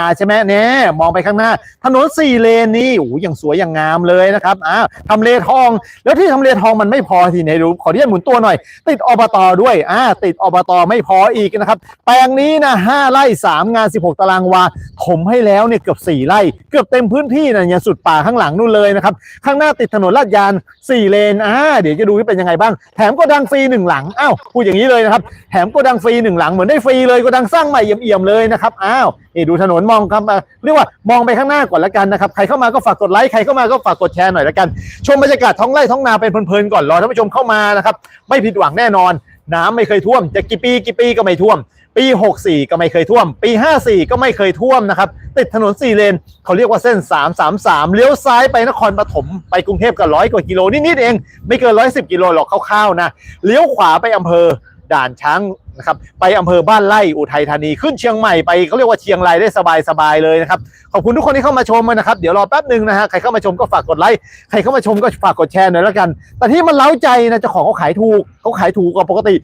าใช่ไหมเนี่ยมองไปข้างหน้า ถนนสี่เลนนี่โอ้โหอย่างสวยอย่างงามเลยนะครับอ่าทำเลทอง แล้วที่ทำเลทองมันไม่พอทีไหนดูขออนุญาตหมุนตัวหน่อย ติดอบตด้วยอ่าติดอบตไม่พออีกนะครับ แปลงนี้นะห้าไร่สามงาน 16 ตารางวาถมให้แล้วเนี่ยเกือบ4ไร่ เกือบเต็มพื้นที่นะยังสุดป่าข้างหลังนู่นเลยนะครับ ข้างหน้าติดถนนลาดยาง4เลนอ่าเดี๋ยวจะดูว่าเป็นยังไงบ้าง แถมก็ดังฟรีหนึ่งหลังอ้าวพูดอย่างนี้เลยนะครับแถมก็ดังฟรีหนึ่งหลังเหมือนได้ฟรีเลยก็ดังสร้างใหม่เอี่ยมๆเลยนะครับอ้าวนี่ดูถนนมองครับเรียกว่ามองไปข้างหน้าก่อนละกันนะครับใครเข้ามาก็ฝากกดไลค์ใครเข้ามาก็ฝากกดแชร์หน่อยละกัน ชมบรรยากาศท้องไร่ท้องนาเป็นเพลินๆก่อนรอท่านผู้ชมเข้ามานะครับไม่ผิดหวังแน่นอน น้ำไม่เคยท่วม จะกี่ปีกี่ปีก็ไม่ท่วม ปี 64 ก็ไม่เคยท่วม ปี 54 ก็ไม่เคยท่วมนะครับติดถนน4เลนเขาเรียกว่าเส้น 333 เลี้ยวซ้ายไปนครปฐมไปกรุงเทพก็ร้อยกว่ากิโลนิดๆเอง ไม่เกิน 110 กิโลหรอกคร่าวๆนะเลี้ยวขวาไปอำเภอด่านช้าง นะครับไปอำเภอบ้านไร่อุทัยธานีขึ้นเชียงใหม่ไปเขาเรียกว่าเชียงรายได้สบายๆเลยนะครับขอบคุณทุกคนที่เข้ามาชมนะครับเดี๋ยวรอแป๊บหนึ่งนะฮะใครเข้ามาชมก็ฝากกดไลค์ใครเข้ามาชมก็ฝากกดแชร์หน่อยแล้วกัน แต่ที่มันเล้าใจนะเจ้าของเขาขายถูกเขาขายถูกกว่าปกติ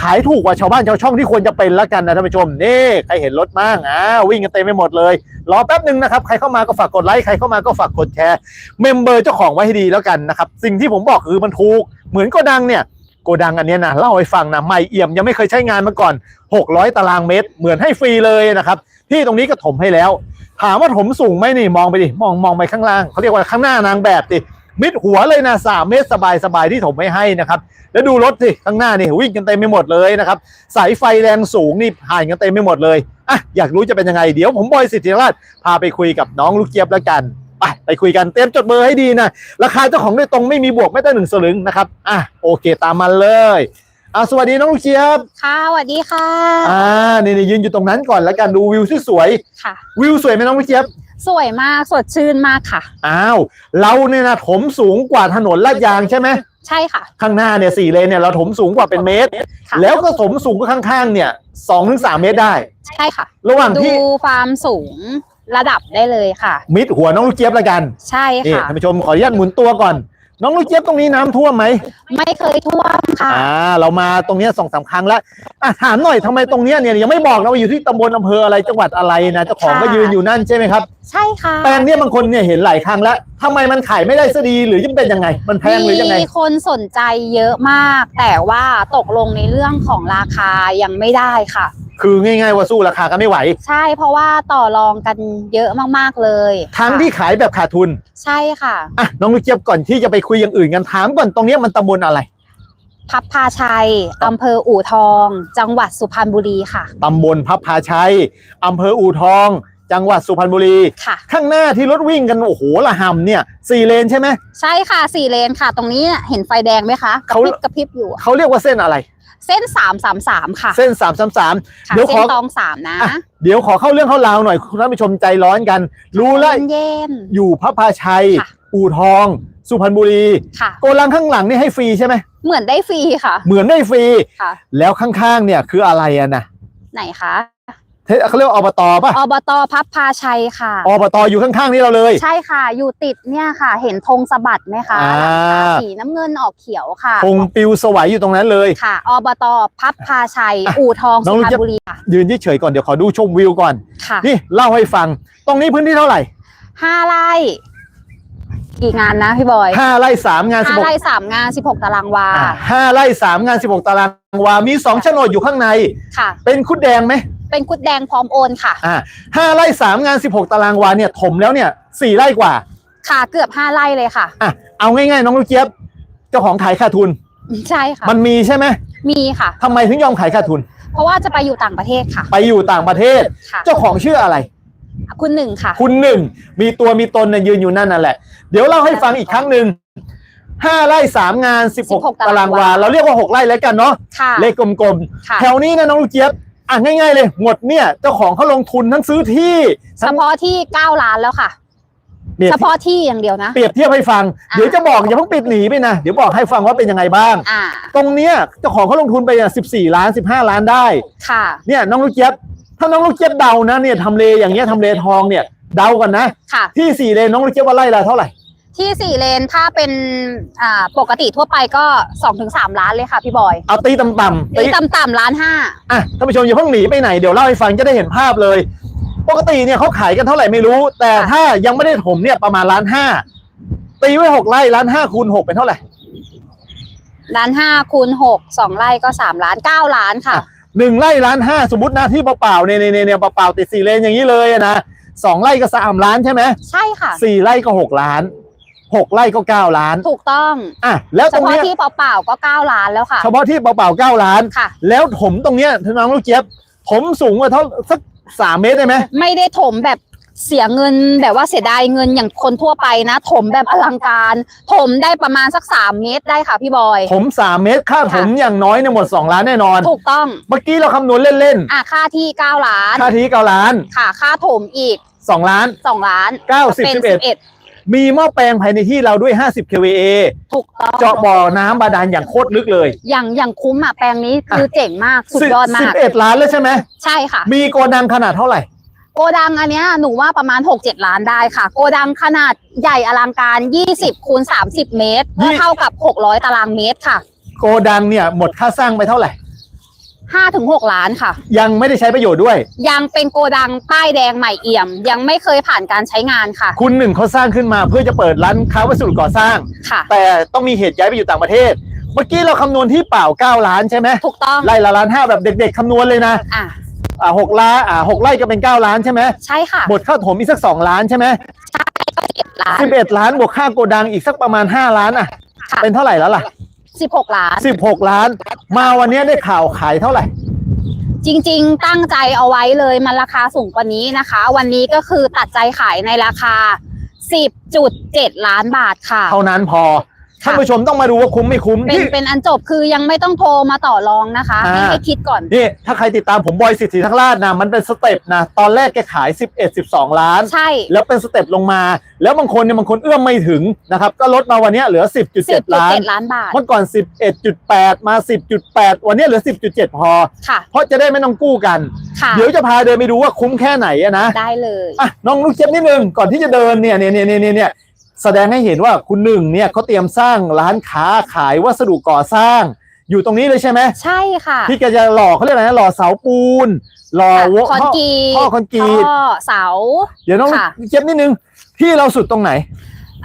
ขายถูกกว่าชาวบ้านชาวช่องที่ควรจะเป็นแล้วกันนะท่านผู้ชมนี่ใครเห็นรถบ้างอ่าวิ่งกันเต็มไปหมดเลยรอแป๊บหนึ่งนะครับใครเข้ามาก็ฝากกดไลค์ใครเข้ามาก็ฝากกดแชร์เมมเบอร์เจ้าของไว้ให้ดีแล้วกันนะครับสิ่งที่ผมบอกคือมันถูกเหมือนโกดังเนี่ย โกดังอันนี้นะเล่าให้ฟังนะไม่เอี่ยมยังไม่เคยใช้งานมาก่อน 600 ตารางเมตร เหมือนให้ฟรีเลยนะครับที่ตรงนี้ก็ถมให้แล้ว ถามว่าถมสูงไหมนี่มองไปดิมองมองไปข้างล่างเขาเรียกว่าข้างหน้านางแบบดิมิดหัวเลยนะสามเมตรสบายสบายที่ถมไม่ให้นะครับ แล้วดูรถสิข้างหน้านี่วิ่งกันเต็มไปหมดเลยนะครับสายไฟแรงสูงนี่ผ่านกันเต็มไปหมดเลยอะอยากรู้จะเป็นยังไงเดี๋ยวผมบอยสิทธิราชพาไปคุยกับน้องลูกเจี๊ยบแล้วกัน ไปไปคุยกันเตรียมจดเบอร์ให้ดีนะราคาเจ้าของโดยตรงไม่มีบวกแม้แต่หนึ่งสลึงนะครับอะโอเคตามมาเลยอะสวัสดีน้องลูกเจี๊ยบค่ะสวัสดีค่ะอ่านี่นี่ยืนอยู่ตรงนั้นก่อนแล้วกันดูวิวสวยค่ะๆวิวสวยไหมน้องลูกเจี๊ยบสวยมากสดชื่นมากค่ะอ้าวเราเนี่ยนะถมสูงกว่าถนนลาดยางใช่ไหมใช่ค่ะ ข้างหน้าเนี่ยสี่เลนเนี่ยเราถมสูงกว่าเป็นเมตรค่ะแล้วก็ถมสูงกว่าข้างๆ เนี่ยสองถึงสามเมตรได้ ใช่ค่ะ ระหว่างดูที่ความสูง ระดับได้เลยค่ะ มิดหัวน้องลูกเจี๊ยบแล้วกันใช่นี่ค่ะ ท่านผู้ชมขออนุญาตหมุนตัวก่อน น้องลูกเจี๊ยบตรงนี้น้ำท่วมไหมไม่เคยท่วมค่ะ อ่า เรามาตรงเนี้ยสองสามครั้งแล้วอะถามหน่อยทำไมตรงเนี้ยเนี่ยยังไม่บอกนะว่าอยู่ที่ตำบลอำเภออะไรจังหวัดอะไรนะเจ้าของก็ค่ะ ยืนอยู่นั่นใช่ไหมครับใช่ค่ะแปลงเนี้ยบางคนเนี่ยเห็นหลายครั้งแล้วทำไมมันขายไม่ได้ซะดีหรือจะเป็นยังไง มันแพงหรือยังไง มีคนสนใจเยอะมาก แต่ว่าตกลงในเรื่องของราคายังไม่ได้ค่ะ คือง่าย ๆ ว่าสู้ราคากันไม่ไหว ใช่เพราะว่าต่อรองกันเยอะมากๆเลยทั้งค่ะที่ขายแบบขาดทุนใช่ค่ะ อะน้องลูกเจี๊ยบก่อนที่จะไปคุยอย่างอื่นกันถามก่อนตรงเนี้ยมันตำบลอะไรพับพาชัยอำเภออู่ทอง จังหวัดสุพรรณบุรีค่ะตำบลพับพาชัยอำเภออู่ทอง จังหวัดสุพรรณบุรี ค่ะ ข้างหน้าที่รถวิ่งกันโอ้โหละหำเนี่ยสี่เลนใช่ไหม ใช่ค่ะสี่เลนค่ะ ตรงนี้เห็นไฟแดงไหมคะกระเขา พริบกระพริบอยู่ เขาเรียกว่าเส้นอะไร เส้นสามสามสามค่ะเส้นสามสามสามค่ะเดี๋ยวขเส้อนตองสามนะอะเดี๋ยวขอเข้าเรื่องเข้าราวหน่อยคุณท่านผู้ชมใจร้อนกัน รู้แล้วเย็น อยู่พับพาชัย ค่ะ อู่ทอง สุพรรณบุรี ๆค่ะ โกลังข้างหลังนี่ให้ฟรีใช่ไหมเหมือนได้ฟรีค่ะเหมือนได้ฟรี ค่ะ แล้วข้างๆเนี่ยคืออะไรอะนะไหนคะ เทเขาเรียกว่าอบตป่ะอบตพับพาชัยค่ะอบตอยู่ข้างๆนี่เราเลย ใช่ค่ะ อยู่ติดเนี่ยค่ะ เห็นธงสะบัดไหมคะอ่า หลังคาสีน้ำเงินออกเขียวค่ะคงปิวสวัยอยู่ตรงนั้นเลย ค่ะอบตพับพาชัย อะอู่ทองน้อสุงพรรลูกเจี๊ยบณบุรีค่ะยืนเฉยๆก่อนเดี๋ยวขอดูชมวิวก่อน ค่ะนี่เล่าให้ฟัง ตรงนี้พื้นที่เท่าไหร่ห้าไร่กี่งานนะพี่บอยห้าไร่สามงานสิบห้าหกไร่สามงานสิบหกตารางวาอ่าห้าไร่สามงานสิบหกตารางวา มีสองโฉนดอยู่ข้างใน ค่ะ เป็นคุดแดงไหม เป็นกุดแดงพร้อมโอนค่ะ อ่าห้าไร่สามงานสิบหกตารางวาเนี่ยถมแล้วเนี่ยสี่ไร่กว่าค่ะเกือบห้าไร่เลยค่ะ อะเอาง่ายๆ น้องลูกเจี๊ยบเจ้าของขายขาดทุน ใช่ค่ะ มันมีใช่ไหมมีค่ะ ทำไมถึงยอมขายขาดทุน เพราะว่าจะไปอยู่ต่างประเทศค่ะ ไปอยู่ต่างประเทศ ค่ะ เจ้าของชื่ออะไร คุณหนึ่งค่ะ คุณหนึ่งมีตัวมีตนเนี่ยยืนอยู่นั่นนั่นแหละ เดี๋ยวเล่าให้ฟังอีกครั้งหนึ่งห้าไร่สามงานสิบหก16ตารางวา เราเรียกว่าหกไร่แล้วกันเนาะค่ะ เลขกลมค่ะ ๆ แถวนี้นะน้องลูกเจี๊ยบ อะง่ายๆเลย หมดเนี่ยเจ้าของเขาลงทุนทั้งซื้อที่เฉพาะที่เก้าล้านแล้วค่ะ เปรียบเฉพาะที่อย่างเดียวนะ เปรียบเทียบให้ฟัง อะ เดี๋ยวจะบอกอย่าเพิ่งปิดหนีไปนะ เดี๋ยวบอกให้ฟังว่าเป็นยังไงบ้าง อ่า ตรงเนี้ยเจ้าของเขาลงทุนไปสิบสี่ล้านสิบห้าล้านได้ ค่ะ เนี่ยน้องลูกเจี๊ยบถ้าน้องลูกเจี๊ยบเดานะเนี่ยทำเลอย่างเงี้ยทำเลทองเนี่ยเดากันนะ ค่ะ ที่สี่เลนน้องลูกเจี๊ยบว่าไร่ละเท่าไหร่ ที่สี่เลนถ้าเป็นอ่าปกติทั่วไปก็สองถึงสามล้านเลยค่ะพี่บอยเอาตีต่ำๆตีต่ำๆล้านห้าอะท่านผู้ชมอย่าเพิ่งหนีไปไหนเดี๋ยวเล่าให้ฟังจะได้เห็นภาพเลย ปกติเนี่ยเขาขายกันเท่าไหร่ไม่รู้ แต่ค่ะถ้ายังไม่ได้ถมเนี่ยประมาณล้านห้าตีไว้หกไร่ล้านห้าคูณหกเป็นเท่าไหร่ ล้านห้าคูณหกสองไร่ก็สามล้านเก้าล้านค่ะ อะ หนึ่งไร่ล้านห้าสมมตินะที่เปล่าๆเนี่ยเนี่ยเนี่ยเปล่าๆติดสี่เลนอย่างนี้เลยอะนะสองไร่ก็สามล้านใช่ไหมใช่ค่ะ สี่ไร่ก็หกล้าน หกไร่ก็เก้าล้าน ถูกต้องอะแล้วเฉตรงพาะเนี้ยที่เปล่าๆก็เก้าล้านแล้วค่ะ เฉพาะที่เปล่าๆเก้าล้าน ค่ะ แล้วถมตรงเนี้ยท่านน้องลูกเจี๊ยบถมสูงกว่าเท่าสักสามเมตรได้ไหมไม่ได้ถมแบบเสียเงินแบบว่าเสียดายเงินอย่างคนทั่วไปนะ ถมแบบอลังการ ถมได้ประมาณสักสามเมตรได้ค่ะพี่บอยถมสามเมตรค่าถมอย่างน้อยเนี่ยหมดสองล้านแน่นอน ถูกต้องเมื่อกี้เราคำนวณเล่นอะค่าที่เก้าล้าน ๆ ค่าที่เก้าล้านค่ะ ค่าถมอีกสองล้านสองล้านเก้าสิบเป็นสิบเอ็ดสิบเอ็ด มีหม้อแปลงภายในที่เราด้วย 50 kVA ถูกต้องเจาะบ่อน้ำบาดาลอย่างโคตรลึกเลย อย่างอย่างคุ้มอะแปลงนี้คือเจ๋งมากสุดยอดมาสิกบเอ็ดล้านแล้วใช่ไหม ใช่ค่ะ มีโกดังขนาดเท่าไหร่ โกดังอันเนี้ยหนูว่าประมาณ 6-7 ล้านได้ค่ะ โกดังขนาดใหญ่อลังการ 20คูณ30 เมตรยี่ก็เท่ากับ 600 ตารางเมตรค่ะ โกดังเนี่ยหมดค่าสร้างไปเท่าไหร่ 5-6ล้านค่ะ ยังไม่ได้ใช้ประโยชน์ด้วย ยังเป็นโกดังป้ายแดงใหม่เอี่ยม ยังไม่เคยผ่านการใช้งานค่ะ คุณหนึ่งเขาสร้างขึ้นมาเพื่อจะเปิดร้านค้าวัสดุก่อสร้าง ค่ะ แต่ต้องมีเหตุย้ายไปอยู่ต่างประเทศ เมื่อกี้เราคำนวณที่เปล่า 9 ล้านใช่ไหมถูกต้องไร่ละล้านห้าแบบเด็กๆคำนวณเลยนะอะอ่าหกล้านอ่าหกไร่ก็เป็น 9 ล้านใช่ไหมใช่ค่ะหมดค่าถมอีกสัก 2 ล้านใช่ไหม11ล้านสิบเอ็ดล้านบวกค่าโกดังอีกสักประมาณ 5 ล้านอะค่ะเป็นเท่าไหร่แล้วล่ะ 16 ล้าน 16 ล้าน มาวันนี้ได้ข่าวขายเท่าไหร่ จริงๆ ตั้งใจเอาไว้เลยมันราคาสูงกว่านี้นะคะ วันนี้ก็คือตัดใจขายในราคา 10.7 ล้านบาทค่ะ เท่านั้นพอ ท่านผู้ชมต้องมาดูว่าคุ้มไม่คุ้มเป็นที่ เป็นอันจบคือยังไม่ต้องโทรมาต่อรองนะคะอ่าให้ให้คิดก่อน นี่ถ้าใครติดตามผมบอยสิทธิทั้งราชนะมันเป็นสเต็ปนะตอนแรกแกขาย 11 12 ล้าน ใช่ แล้วเป็นสเต็ปลงมา แล้วบางคนเนี่ยบางคนเอื้อมไม่ถึงนะครับก็ลดมาวันนี้เหลือ 10.7 ล้าน 10.7 ล้านบาท เมื่อก่อน 11.8 มา 10.8 วันนี้เหลือ 10.7 พอ ค่ะ เพราะจะได้ไม่ต้องกู้กัน ค่ะ เดี๋ยวจะพาเดินไปดูว่าคุ้มแค่ไหนอะนะได้เลย อะน้องลูกเจ็บนิดนึงก่อนที่จะเดินเนี่ยเนี่ยเนี่ยเนี่ยเนี่ย แสดงให้เห็นว่าคุณหนึ่งเนี่ยเขาเตรียมสร้างร้านค้าขายวัสดุก่อสร้าง อยู่ตรงนี้เลยใช่ไหมใช่ค่ะที่แกจะหล่อเขาเรียกอะไรนะหล่อเสาปูนหล่อค่ะวะคอนกรีตท่อคอนกรีตท่อเสา เดี๋ยวน้องค่ะ เจ็บนิดนึงที่เราสุดตรงไหน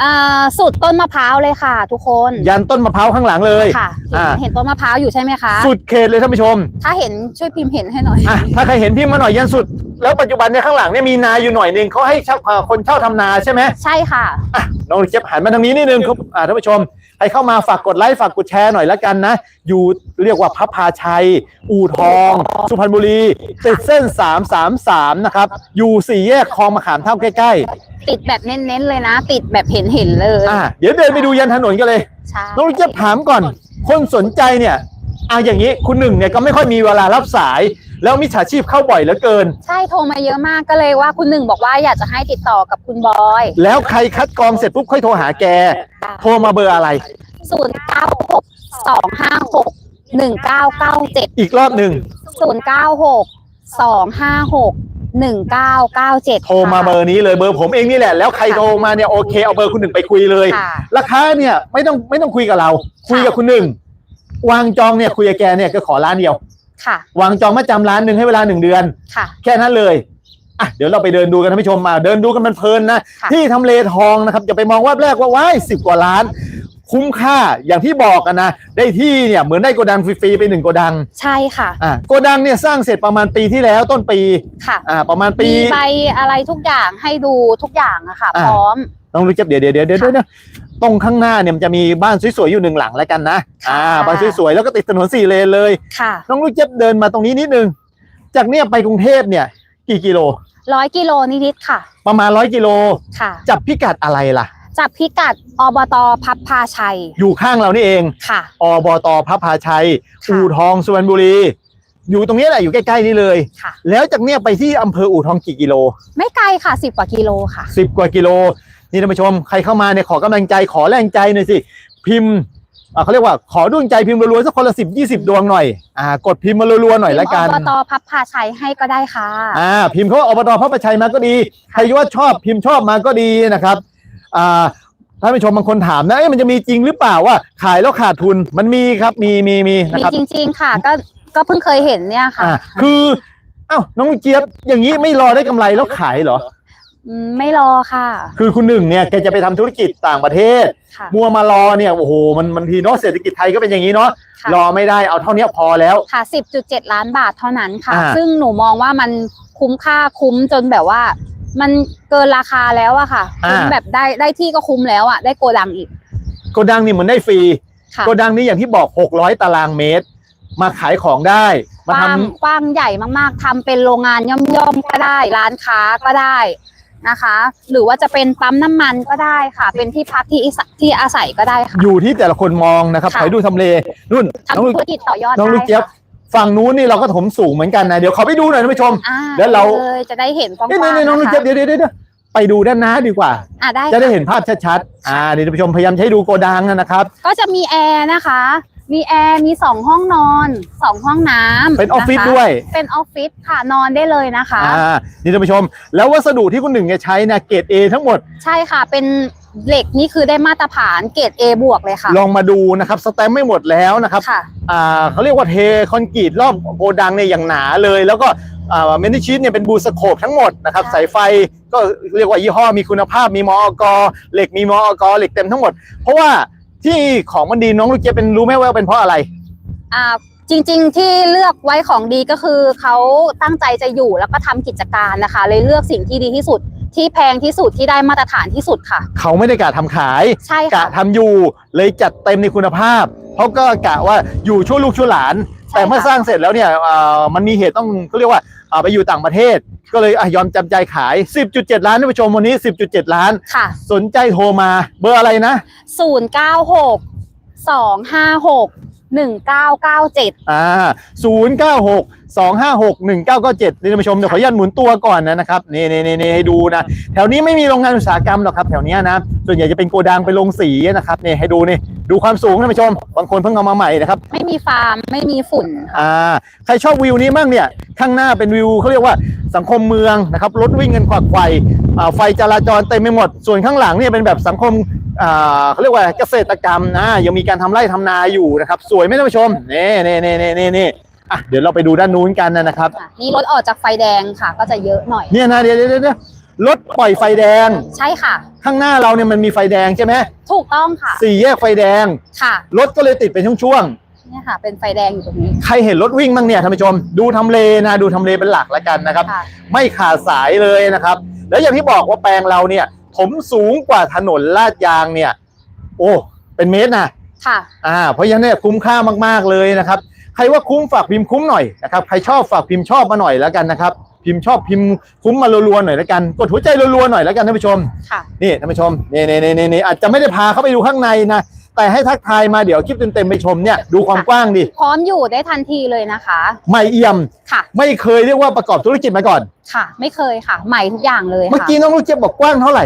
อ่าสุดต้นมะพร้าวเลยค่ะ ทุกคนยันต้นมะพร้าวข้างหลังเลยค่ะเห็นอ่าเห็นต้นมะพร้าวอยู่ใช่ไหมคะ สุดเขตเลยท่านผู้ชมถ้าเห็นช่วยพิมพ์เห็นให้หน่อย อะถ้าใครเห็นพี่มาหน่อยยันสุด แล้วปัจจุบันเนี่ยข้างหลังเนี่ยมีนาอยู่หน่อยหนึงเขาให้เช่าเอ่อคนเช่าทำนาใช่ไหมใช่ค่ะ อะน้องเจ็บหันมาทางนี้นิดนึงครับอ่าท่านผู้ชมใครเข้ามาฝากกดไลค์ฝากกดแชร์หน่อยละกันนะ อยู่เรียกว่าพระพาชัย อู่ทอง สุพรรณบุรี ติดเส้น 333 นะครับ อยู่สี่แยกคลองมะขามเท่าใกล้ติดแบบเน้นๆเลยนะ ติดแบบเห็นเห็นๆเลยๆอ่าเดี๋ยวเดินไปดูยันถนนกันเลย ใช่ น้องเจ็บถามก่อน คนสนใจเนี่ย อ่าอย่างนี้คุณหนึ่งเนี่ยก็ไม่ค่อยมีเวลารับสาย แล้วมิจฉาชีพเข้าบ่อยเหลือเกิน ใช่โทรมาเยอะมากก็เลยว่าคุณหนึ่งบอกว่าอยากจะให้ติดต่อกับคุณบอยแล้วใครคัดกรองเสร็จปุ๊บค่อยโทรหาแก โทรมาเบอร์อะไร ศูนย์เก้าหกสองห้าหกหนึ่งเก้าเก้าเจ็ดอีกรอบหนึ่งศูนย์เก้าหกสองห้าหกหนึ่งเก้าเก้าเจ็ด โทรมาเบอร์นี้เลยเบอร์ผมเองนี่แหละแล้วใครโทรมาเนี่ยโอเคเอาเบอร์คุณหนึ่งไปคุยเลย ค่ะ ราคาเนี่ยไม่ต้องไม่ต้องคุยกับเรา คุยกับคุณหนึ่ง วางจองเนี่ยคุยกับแกเนี่ยก็ขอร้านเดียว ค่ะ วางจองมาจำร้านหนึ่งให้เวลาหนึ่งเดือน ค่ะ แค่นั้นเลยอะเดี๋ยวเราไปเดินดูกันท่านผู้ชมมาเดินดูกันมันเพลินนะค่ะ ที่ทำเลทองนะครับอย่าไปมองว่าแรกว่าว้ายสิบกว่าล้าน คุ้มค่าอย่างที่บอกกันนะได้ที่เนี่ยเหมือนได้โกดังฟรีๆไปหนึ่งโกดังใช่ค่ะ อะโกดังเนี่ยสร้างเสร็จประมาณปีที่แล้วต้นปีค่ะ อ่าประมาณปี มีใบอะไรทุกอย่างให้ดูทุกอย่างอะค่ะ อ่า พร้อมต้องรู้จักเดี๋ยวเดี๋ยวเดี๋ยวเดี๋ยวเดี๋ยว ตรงข้างหน้าเนี่ยมันจะมีบ้านสวยๆอยู่หนึ่งหลังแล้วกันนะอ่าค่ะบ้านสวยๆแล้วก็ติดถนนสี่เลนเลยค่ะน้องลูกเจ็บเดินมาตรงนี้นิดนึง จากเนี่ยไปกรุงเทพเนี่ย กี่กิโลร้อยกิโลนิดๆค่ะ ประมาณร้อยกิโลค่ะ จับพิกัดอะไรล่ะ จับพิกัดอบตพับพาชัย อยู่ข้างเรานี่เองค่ะอบตพระพาชัยค่ะอู่ทองสุพรรณบุรีอยู่ตรงนี้แหละอยู่ใกล้ๆนี่เลยค่ะแล้วจากเนี่ยไปที่อำเภออู่ทองกี่กิโล ไม่ไกลค่ะสิบกว่ากิโลค่ะสิบกว่ากิโล นี่ท่านผู้ชมใครเข้ามาเนี่ยขอกำลังใจขอแรงใจหน่อยสิพิมพ์อ่าเขาเรียกว่าขอดวงใจพิมพ์รัวๆสักคนละสิบยี่สิบดวงหน่อยอ่ากดพิมพ์มารัวๆหน่อยละกันอบตพับพาชัยให้ก็ได้ค่ะอ่าพิมพ์เขาว่าอบตพระประชัยมาก็ดีใครว่าชอบพิมพ์ชอบมาก็ดีนะครับอ่าท่านผู้ชมบางคนถามนะเอ๊ะมันจะมีจริงหรือเปล่าว่า ขายแล้วขาดทุนมันมีครับมีมีมีนะมีครับจริง ๆ ค่ะ ก็ก็เพิ่งเคยเห็นเนี่ยค่ะอ่าคืออ้าวน้องเจี๊ยบอย่างนี้ไม่รอได้กำไรแล้วขายเหรอ อืมไม่รอค่ะ คือคุณหนึ่งเนี่ยแกจะไปทำธุรกิจต่างประเทศ ค่ะ มัวมารอเนี่ยโอ้โหมันมันทีเนาะเศรษฐกิจไทยก็เป็นอย่างนี้เนาะค่ะ รอไม่ได้เอาเท่านี้พอแล้ว ค่ะ 10.7 ล้านบาทเท่านั้นค่ะ อ่า ซึ่งหนูมองว่ามันคุ้มค่าคุ้มจนแบบว่า มันเกินราคาแล้วอะค่ะคุ้มแบบได้ได้ที่ก็คุ้มแล้วอะได้โกดังอีกโกดังนี่เหมือนได้ฟรีค่ะโกดังนี่อย่างที่บอก 600 ตารางเมตร มาขายของได้ กมาทำว้างกว้างใหญ่มากๆทำเป็นโรงงานย่อมๆก็ได้ ร้านค้าก็ได้ นะคะ หรือว่าจะเป็นปั๊มน้ำมันก็ได้ค่ะ เป็นที่พักที่อาศัยที่อาศัยก็ได้ค่ะ อยู่ที่แต่ละคนมองนะครับค่ะขอให้ดูทำเลนู่นน้องทำธุรกิจต่อยอดน้องลูกได้เจี๊ยบค่ะฝั่งนู้นนี่เราก็ถมสูงเหมือนกันนะเดี๋ยวขอไปดูหน่อยท่านผู้ชม อ่าแล้วเราเลยจะได้เห็นกว้างนี่ๆนี่น้องลูกนะคะเจี๊ยบเดี๋ยวเดี๋ยวเดี๋ยวไปดูด้านหน้าดีกว่า อ่าได้จะได้ค่ะเห็นภาพชัดๆอ่าเดี๋ยวท่านผู้ชมพยายามใช้ดูโกดังนะครับ ก็จะมีแอร์นะคะ มีแอร์มีสองห้องนอนสองห้องน้ำเป็นออฟฟิศนะคะด้วย เป็นออฟฟิศค่ะนอนได้เลยนะคะ อ่านี่ท่านผู้ชม แล้ววัสดุที่คุณหนึ่งเนี่ยใช้นะเกรด A ทั้งหมด ใช่ค่ะ เป็นเหล็กนี่คือได้มาตรฐานเกรด A บวกเลยค่ะลองมาดูนะครับสแตมป์ไม่หมดแล้วนะครับค่ะ อ่าเขาเรียกว่าเทคอนกรีตรอบโกดังเนี่ยอย่างหนาเลย แล้วก็อ่าเมนิชีตเนี่ยเป็นบูสโคปทั้งหมดนะครับค่ะสายไฟก็เรียกว่ายี่ห้อมีคุณภาพมีมอกเหล็กมีมอกเหล็กเต็มทั้งหมด เพราะว่า ที่ของมันดีน้องลูกเจี๊ยบเป็นรู้ไหมว่าเป็นเพราะอะไร อ่าจริงๆ ที่เลือกไว้ของดีก็คือเขาตั้งใจจะอยู่แล้วก็ทำกิจการนะคะ เลยเลือกสิ่งที่ดีที่สุด ที่แพงที่สุดที่ได้มาตรฐานที่สุดค่ะ เขาไม่ได้กะทำขายใช่กะค่ะ ทำอยู่เลยจัดเต็มในคุณภาพเขาก็กะว่าอยู่ชั่วลูกชั่วหลาน ใช่แต่เมื่อค่ะ สร้างเสร็จแล้วเนี่ยอ่ามันมีเหตุต้องเขาเรียกว่าอ่า ไปอยู่ต่างประเทศ ก็เลยอะยอมจำใจขาย 10.7 ล้านท่านผู้ชมวันนี้ 10.7 ล้าน ค่ะ สนใจโทรมาเบอร์อะไรนะ ศูนย์เก้าหกสองห้าหกหนึ่งเก้าเก้าเจ็ดอ่า096 256 1997นี่ท่านผู้ชมเดี๋ยวขออนุญาตหมุนตัวก่อนนะนะครับนี่นี่นี่นี่ให้ดูนะ แถวนี้ไม่มีโรงงานอุตสาหกรรมหรอกครับ แถวเนี้ยนะ ส่วนใหญ่จะเป็นโกดังเป็นโรงสีนะครับนี่ให้ดูนี่ ดูความสูงท่านผู้ชม บางคนเพิ่งเอามาใหม่นะครับ ไม่มีฟาร์ม ไม่มีฝุ่นค่ะอ่า ใครชอบวิวนี้มั่งเนี่ย ข้างหน้าเป็นวิวเขาเรียกว่าสังคมเมืองนะครับ รถวิ่งกันขวักไขว่อ่าไฟจราจรเต็มไปหมด ส่วนข้างหลังเนี่ยเป็นแบบสังคมอ่า เขาเรียกว่าเกษตรกรรมนะยังมีการทำไร่ทำนาอยู่นะครับ สวยไหมท่านผู้ชมนี่นี่นี่นี่นี่นี่อะเดี๋ยวเราไปดูด้านนู้นกันนะครับ นี่รถออกจากไฟแดงค่ะ ก็จะเยอะหน่อยเนี่ยนะเดี๋ยวเดี๋ยวเดี๋ยวรถปล่อยไฟแดง ใช่ค่ะ ข้างหน้าเราเนี่ยมันมีไฟแดงใช่ไหมถูกต้องค่ะสี่แยกไฟแดงค่ะรถก็เลยติดเป็นช่วงๆเนี่ยค่ะ เป็นไฟแดงอยู่ตรงนี้ใครเห็นรถวิ่งบ้างเนี่ยท่านผู้ชม ดูทำเลนะดูทำเลเป็นหลักแล้วกันนะครับค่ะไม่ขาดสายเลยนะครับ แล้วอย่างที่บอกว่าแปลงเราเนี่ย ถมสูงกว่าถนนลาดยางเนี่ย โอ้เป็นเมตรนะค่ะอ่าเพราะฉะนั้นเนี่ยคุ้มค่ามากๆเลยนะครับ ใครว่าคุ้มฝากพิมพ์คุ้มหน่อยนะครับใครชอบฝากพิมพ์ชอบมาหน่อยแล้วกันนะครับพิมพ์ชอบพิมพ์คุ้มมารัวๆหน่อยแล้วกันกดหัวใจรัวๆหน่อยแล้วกันท่านผู้ชมค่ะนี่ท่านผู้ชมนี่นี่นี่นี่อาจจะไม่ได้พาเข้าไปดูข้างในนะ แต่ให้ทักทายมาเดี๋ยวคลิปเต็มๆไปชมเนี่ยดูความกว้างดิพร้อมอยู่ได้ทันทีเลยนะคะไม่เอี่ยมค่ะ ไม่เคยเรียกว่าประกอบธุรกิจมาก่อน ค่ะ ไม่เคยค่ะ ใหม่ทุกอย่างเลยเมื่อค่ะกี้น้องลูกเจี๊ยบบอกกว้างเท่าไหร่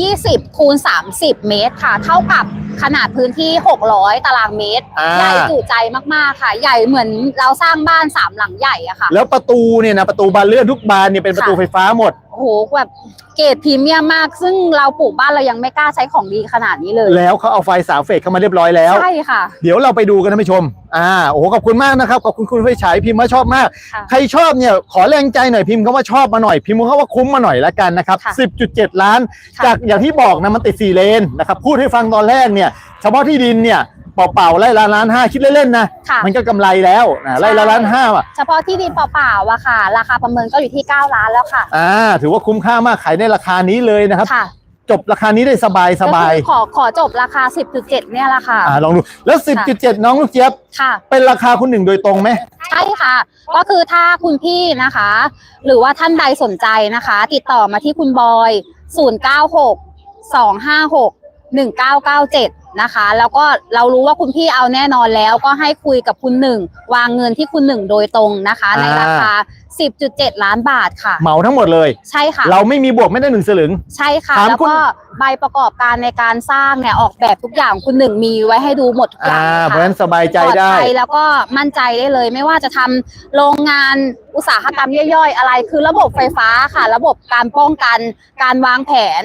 20คูณ30 เมตรค่ะ เท่ากับขนาดพื้นที่ 600 ตารางเมตรอ่าใหญ่จุใจมากๆค่ะ ใหญ่เหมือนเราสร้างบ้านสามหลังใหญ่อะค่ะ แล้วประตูเนี่ยนะประตูบานเลื่อนทุกบานเนี่ยเป็นประตูค่ะไฟฟ้าหมดโอ้โหแบบเกรดพรีเมียมมาก ซึ่งเราปลูกบ้านเรายังไม่กล้าใช้ของดีขนาดนี้เลยแล้วเขาเอาไฟสามเฟสเข้ามาเรียบร้อยแล้ว ใช่ค่ะ เดี๋ยวเราไปดูกันท่านผู้ชม อ่า โอ้โห ขอบคุณมากนะครับ ขอบคุณคุณไฟฉายพิมพ์ว่าชอบมาก ค่ะ ใครชอบเนี่ย ขอแรงใจหน่อยพิมพ์คำว่าชอบมาหน่อย พิมพ์คำว่าคุ้มมาหน่อยละกันนะครับ ค่ะ10.7 ล้าน ค่ะจากอย่างที่บอกนะมันติดสี่เลนนะครับ พูดให้ฟังตอนแรกเนี่ย เฉพาะที่ดินเนี่ย เปล่าๆไร่ละล้านห้าคิดเล่นๆนะค่ะ มันก็กำไรแล้วนะไร่ละล้านห้าอะเฉพาะที่ดินเปล่าๆอะค่ะ ราคาประเมินก็อยู่ที่ 9 ล้านแล้วค่ะ อ่า ถือว่าคุ้มค่ามากขายในราคานี้เลยนะครับ ค่ะจบราคานี้ได้สบายสบายก็คือขอขอจบราคา 10.7 เนี่ยแหละค่ะ อ่าลองดูแล้ว 10.7 น้องลูกเจี๊ยบค่ะ เป็นราคาคุณหนึ่งโดยตรงไหม ใช่ค่ะ ก็คือถ้าคุณพี่นะคะ หรือว่าท่านใดสนใจนะคะ ติดต่อมาที่คุณบอย 096 256 1997 นะคะ แล้วก็เรารู้ว่าคุณพี่เอาแน่นอนแล้วก็ให้คุยกับคุณหนึ่งวางเงินที่คุณหนึ่งโดยตรงนะคะ ในราคา 10.7 ล้านบาทค่ะ เหมาทั้งหมดเลย ใช่ค่ะ เราไม่มีบวกไม่ได้หนึ่งสลึง ใช่ค่ะถามแล้วคุณก็ใบประกอบการในการสร้างเนี่ยออกแบบทุกอย่างคุณหนึ่งมีไว้ให้ดูหมดทุกออ่าย่างเพราะฉะค่ะนั้นสบายใจปลอดได้ภัยแล้วก็มั่นใจได้เลย ไม่ว่าจะทำโรงงานอุตสาหกรรมย่อยๆ อะไร คือระบบไฟฟ้าค่ะ ระบบการป้องกันการวางแผน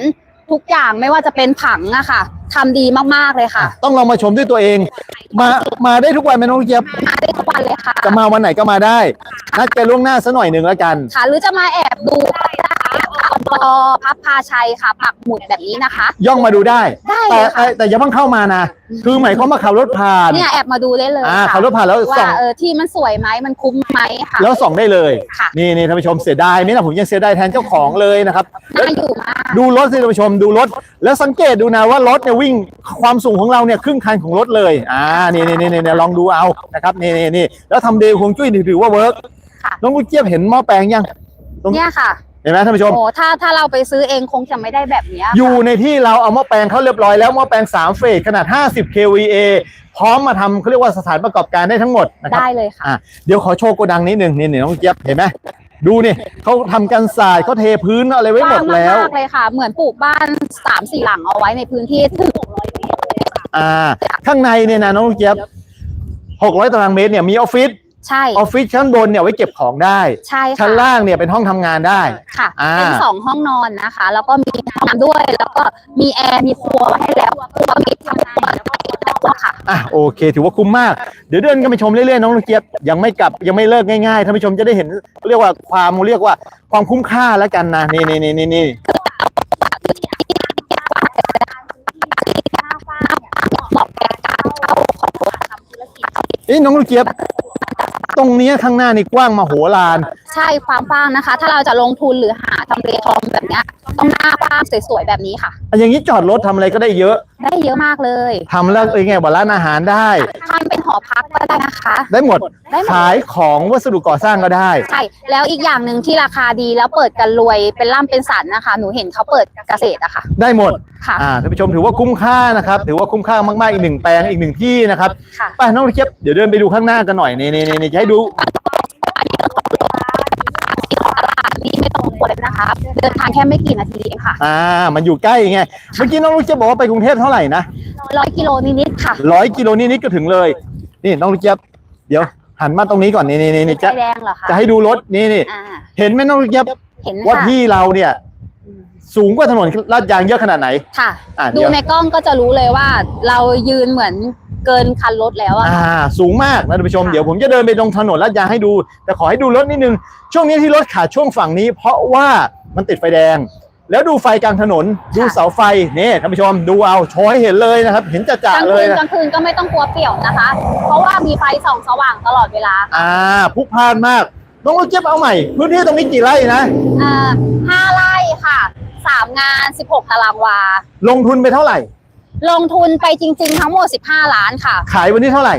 ทุกอย่างไม่ว่าจะเป็นผังอะค่ะทำดีมากๆเลยค่ะต้องลองมาชมด้วยตัวเอง มามาได้ทุกวันไหมน้องลูกเจี๊ยบมาได้ทุกวันเลยค่ะจะมาวันไหนก็มาได้นัดกันล่วงหน้าสักหน่อยหนึ่งแล้วกัน ค่ะ หรือจะมาแอบดูก็ได้นะคะอบตพับพาชัยค่ะ ปักหมุดแบบนี้นะคะ ย่องมาดูได้ ได้เลแต่ยค่ะ แต่แต่อย่าเพิ่งเข้ามานะ คือหมายความว่าขับรถผ่าน เนี่ยแอบมาดูได้เลยอ่าค่ะขับรถผ่านแล้วส่ว่าองเออที่มันสวยไหมมันคุ้มไหมค่ะ แล้วส่องได้เลย ค่ะ นี่นี่ท่านผู้ชมเสียดายไหมนะผมยังเสียดายแทนเจ้าของเลยนะครับ น่าอยู่มาก ดูรถสิท่านผู้ชมดูรถ แล้วสังเกตดูนะว่ารถเนี่ยวิ่งความสูงของเราเนี่ยครึ่งคันของรถเลยอ่านี่นี่นี่นี่ลองดูเอานะครับนี่นี่นี่แล้วทำเดย์คงจุ้ยถือว่าเวิร์กค่ะ น้องกุ๊กเจี๊ยบเห็นหม้อแปลงยังตรงเนี่ยค่ะ เห็นไหมท่านผู้ชม โอ้ถ้าถ้าเราไปซื้อเองคงจะไม่ได้แบบเนี้ยอยู่ในที่เราเอาหม้อแปลงเขาเรียบร้อยแล้วหม้อแปลง 3 เฟสขนาด 50 kVA พร้อมมาทำเขาเรียกว่าสถานประกอบการได้ทั้งหมดนะครับได้เลยค่ะ อะเดี๋ยวขอโชว์โกดังนิดหนึ่งนี่นี่น้องเจี๊ยบเห็นไหม ดูนี่เขาทำกันศาสตร์เขาเทพื้นอะไรไว้หมดแล้วกว้างมากๆเลยค่ะ เหมือนปลูกบ้านสามสี่หลังเอาไว้ในพื้นที่ถึงอ่า ข้างในเนี่ยนะน้องเจี๊ยบ600ตารางเมตรเนี่ยมีออฟฟิศ ใช่ออฟฟิศชั้นบนเนี่ยไว้เก็บของได้ ใช่ค่ะชั้นล่างเนี่ยเป็นห้องทำงานได้ ค่ะอ่า เป็นสองห้องนอนนะคะ แล้วก็มีห้องน้ำด้วย แล้วก็มีแอร์มีครัวไว้ให้แล้วครัวมีทำงานแล้วก็มีห้องค่ะ อะโอเค ถือว่าคุ้มมาก เดี๋ยวเดินกันไปชมเรื่อยๆน้องลูกเจี๊ยบยังไม่กลับยังไม่เลิกง่ายๆท่านผู้ชมจะได้เห็นเรียกว่าความเรียกว่าความคุ้มค่าแล้วกันนะนี่นี่นี่นี่นี่เหมาะแก่การเช่าของรถทำธุรกิจเอ้ยน้องลูกเจี๊ยบ ตรงเนี้ยข้างหน้านี่กว้างมาโหฬาร ใช่ความกว้างนะคะ ถ้าเราจะลงทุนหรือหา ทำเลทองแบบเนี้ยต้องหน้ากว้างสวยๆแบบนี้ค่ะ อย่างนี้จอดรถทำอะไรก็ได้เยอะได้เยอะมากเลยทำแล้วเอ้ยไงบอกร้านอาหารได้ ทำเป็นหอพักก็ได้นะคะ ได้หมดได้หมด ขายของวัสดุก่อสร้างก็ได้ ใช่ แล้วอีกอย่างหนึ่งที่ราคาดีแล้วเปิดกันรวยเป็นล่ำเป็นสันนะคะ หนูเห็นเขาเปิดเกษตรอะค่ะ ได้หมดค่ะ อ่าท่านผู้ชมถือว่าคุ้มค่านะครับถือว่าคุ้มค่ามากๆอีกหนึ่งแปลงอีกหนึ่งที่นะครับค่ะ ไปน้องลูกเจี๊ยบเดี๋ยวเดินไปดูข้างหน้ากันหน่อยนี่นี่นี่จะให้ดู เลยนะคะเดินทางแค่ไม่กี่นาทีเองค่ะอ่า มันอยู่ใกล้ไง เมื่อกี้น้องลูกเจี๊ยบบอกว่าไปกรุงเทพเท่าไหร่นะร้อยกิโลนิดๆค่ะร้อยกิโลนิดๆก็ถึงเลย นี่น้องลูกเจี๊ยบเดี๋ยวหันมาตรงนี้ก่อนนี่นี่นี่นี่จะไฟแดงเหรอคะจะให้ดูรถนี่นี่อ่าเห็นไหมน้องลูกเจี๊ยบเห็นว่าค่ะที่เราเนี่ย สูงกว่าถนนลาดยางเยอะขนาดไหน ค่ะ อ่าดูเดี๋ยวในกล้องก็จะรู้เลยว่า เรายืนเหมือนเกินคันรถแล้วอะ อ่า สูงมากนะท่านผู้ชมค่ะ เดี๋ยวผมจะเดินไปตรงถนนลาดยางให้ดู แต่ขอให้ดูรถนิดนึงช่วงนี้ที่รถขาดช่วงฝั่งนี้ เพราะว่า มันติดไฟแดง แล้วดูไฟกลางถนน ดูเสาไฟนี่ท่านผู้ชมดูเอาโชว์ให้เห็นเลยนะครับ เห็นจะกจะลางเลคืยนนะกลางคืนก็ไม่ต้องกลัวเปี่ยวนะคะ เพราะว่ามีไฟส่องสว่างตลอดเวลาอ่าพลุกพล่านมากน้องลูกเจี๊ยบเอาใหม่ พื้นที่ตรงนี้กี่ไร่นะ อ่าห้าไร่ค่ะสามงานสิบหกตารางวา ลงทุนไปเท่าไหร่ ลงทุนไปจริงๆ ทั้งหมด 15 ล้านค่ะ ขายวันนี้เท่าไหร่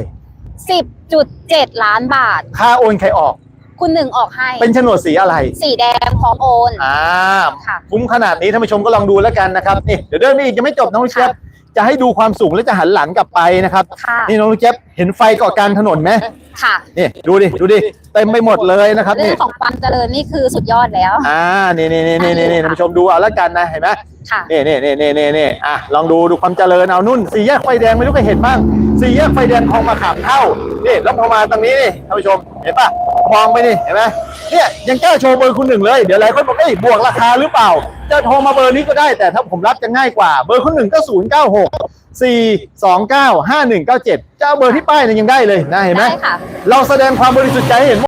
10.7 ล้านบาท ค่าโอนใครออก คุณหนึ่งออกให้ เป็นโฉนดสีอะไร สีแดงพร้อมโอนอ่าค่ะ คุ้มขนาดนี้ท่านผู้ชมก็ลองดูแล้วกันนะครับนี่เดี๋ยวเดินไปอีกยังไม่จบน้องลูกเจี๊ยบจะให้ดูความสูงแล้วจะหันหลังกลับไปนะครับ ค่ะ นี่น้องลูกเจี๊ยบเห็นไฟเกาะกลางถนนไหม ค่ะนี่ดูดิดูดิเต็มไปหมดเลยนะครับเรื่นี่องของความเจริญนี่คือสุดยอดแล้ว อ่านี่นี่นี่นี่นี่นี่ท่านผู้ชมดูเอาแล้วกันนะเห็นไหมค่ะ นี่นี่นี่นี่นี่นี่อะลองดูดูความเจริญเอานุ่นสี่แยกไฟแดงไม่รู้เคยเห็นบ้างสี่แยกไฟแดงคลองมาขามเท่านี่แล้วพอมาตรงนี้นี่ท่านผู้ชมเห็นปะมองไปนี่เห็นไหมเนี่ยยังกล้าโชว์เบอร์คุณหนึ่งเลยเดี๋ยวหลายคนบอกเอ้ยบวกราคาหรือเปล่า จะโทรมาเบอร์นี้ก็ได้แต่ถ้าผมรับจะง่ายกว่าเบอร์คุณหนึ่งก็ศูนย์เก้าหก สี่สองเก้าห้าหนึ่งเก้าเจ็ดจะเอาเบอร์ที่ป้ายเนี่ยยังได้เลยนะเห็นไหมได้ค่ะ เราแสดงความบริสุทธิ์ใจให้เห็น